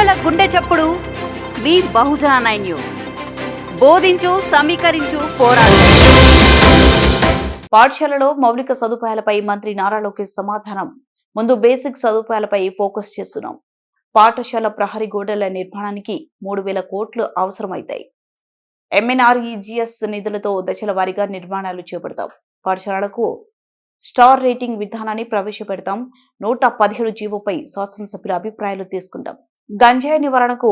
గుండె చప్పుడు. మీ బహుజన నైన్ న్యూస్. బోధించు సమీకరించు పోరాడు. పాఠశాలలో మౌలిక సదుపాయాలపై మంత్రి నారా లోకేష్ సమాధానం. ముందు బేసిక్ సదుపాయాలపై ఫోకస్ చేస్తున్నాం. పాఠశాల ప్రహరీ గోడల నిర్మాణానికి మూడు వేల కోట్లు అవసరమవుతాయి ఎంఎన్ఆర్ఈజిఎస్ నిధులతో దశల వారీగా నిర్మాణాలు చేపడతాం. పాఠశాలలకు స్టార్ రేటింగ్ విధానాన్ని ప్రవేశపెడతాం. నూట పదిహేడు జీవోపై శాసనసభ్యుల అభిప్రాయాలు తీసుకుంటాం. గంజాయి నివారణకు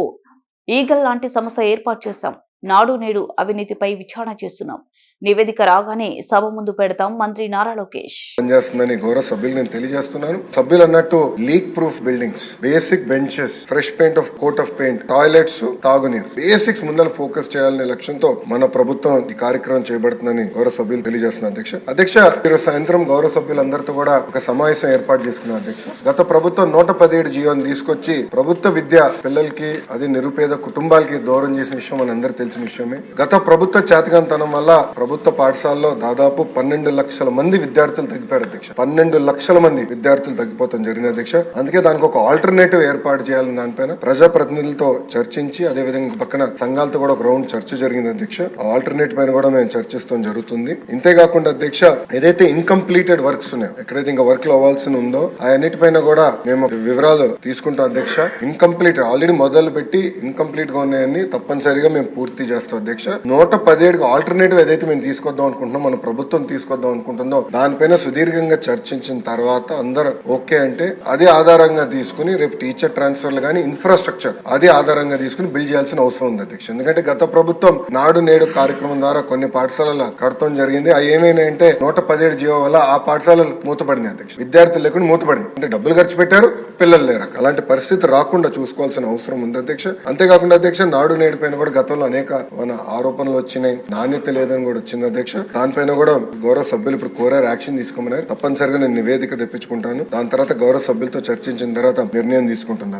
ఈగల్ లాంటి సంస్థ ఏర్పాటు చేశాం. నాడు నేడు అవినీతిపై విచారణ చేస్తున్నాం. నివేదిక రాగానే సభ ముందు పెడతాం మంత్రి నారా లోకేష్. పనిచేస్తుందని సభ్యులు నేను తెలియజేస్తున్నాను. సభ్యులు అన్నట్టు leak proof buildings basic benches fresh paint of coat of paint toilets తాగునీరు. బేసిక్స్ ముందర ఫోకస్ చేయాలనే లక్ష్యంతో మన ప్రభుత్వం ఈ కార్యక్రమం చేయబడుతుందని గౌరవ సభ్యులు తెలియజేస్తున్నారు అధ్యక్ష. అధ్యక్ష ఈరోజు సాయంత్రం గౌరవ సభ్యులందరితో కూడా ఒక సమావేశం ఏర్పాటు చేసుకున్నారు అధ్యక్ష. గత ప్రభుత్వం నూట పదిహేడు జీవోని తీసుకొచ్చి ప్రభుత్వ విద్య పిల్లలకి అది నిరుపేద కుటుంబాలకి దూరం చేసిన విషయం మనందరూ తెలిసిన విషయమే. గత ప్రభుత్వ చేతకంతనం వల్ల ప్రభుత్వ పాఠశాలలో దాదాపు పన్నెండు లక్షల మంది విద్యార్థులు తగ్గిపోయారు అధ్యక్ష. పన్నెండు లక్షల మంది విద్యార్థులు తగ్గిపోతాం జరిగింది అధ్యక్ష. అందుకే దానికి ఒక ఆల్టర్నేటివ్ ఏర్పాటు చేయాలని దానిపైన ప్రజాప్రతినిధులతో చర్చించి అదే విధంగా పక్కన సంఘాలతో కూడా ఒక రౌండ్ చర్చ జరిగింది అధ్యక్ష. ఆల్టర్నేట్ పైన కూడా మేము చర్చిస్తాం జరుగుతుంది. ఇంతేకాకుండా అధ్యక్ష ఏదైతే ఇన్కంప్లీటెడ్ వర్క్స్ ఉన్నాయో ఎక్కడైతే ఇంకా వర్క్లో అవ్వాల్సి ఉందో అవన్నిటిపైన కూడా మేము వివరాలు తీసుకుంటాం అధ్యక్ష. ఇన్కంప్లీట్ ఆల్రెడీ మొదలు పెట్టి ఇన్కంప్లీట్గా ఉన్నాయని తప్పనిసరిగా మేము పూర్తి చేస్తాం అధ్యక్ష. నూట పదిహేడు ఆల్టర్నేటివ్ ఏదైతే మేము తీసుకొద్దాం అనుకుంటున్నాం మన ప్రభుత్వం తీసుకొద్దాం అనుకుంటుందో దానిపైన సుదీర్ఘంగా చర్చించిన తర్వాత అందరూ ఓకే అంటే అదే ఆధారంగా తీసుకుని రేపు టీచర్ ట్రాన్స్ఫర్లు కానీ ఇన్ఫ్రాస్ట్రక్చర్ అదే ఆధారంగా తీసుకుని బిల్డ్ చేయాల్సిన అవసరం ఉంది అధ్యక్ష. ఎందుకంటే గత ప్రభుత్వం నాడు నేడు కార్యక్రమం ద్వారా కొన్ని పాఠశాలల కడతం జరిగింది. అవి ఏమైనాయంటే నూట పదిహేడు జీవో వల్ల ఆ పాఠశాలలు మూతపడింది అధ్యక్ష. విద్యార్థులు లేకుండా మూతపడింది అంటే డబ్బులు ఖర్చు పెట్టారు పిల్లలు లేరు అలాంటి పరిస్థితి రాకుండా చూసుకోవాల్సిన అవసరం ఉంది అధ్యక్ష. అంతేకాకుండా అధ్యక్ష నాడు నేడు పైన కూడా గతంలో అనేక మన ఆరోపణలు వచ్చినాయి. నాణ్యత లేదని కూడా వచ్చింది అధ్యక్ష. దానిపైన కూడా గౌరవ సభ్యులు ఇప్పుడు కోరారు యాక్షన్ తీసుకోమన్నారు. తప్పనిసరిగా నేను నివేదిక తెప్పించుకుంటాను. దాని తర్వాత గౌరవ సభ్యులతో చర్చించిన తర్వాత నిర్ణయం తీసుకుంటున్నాను.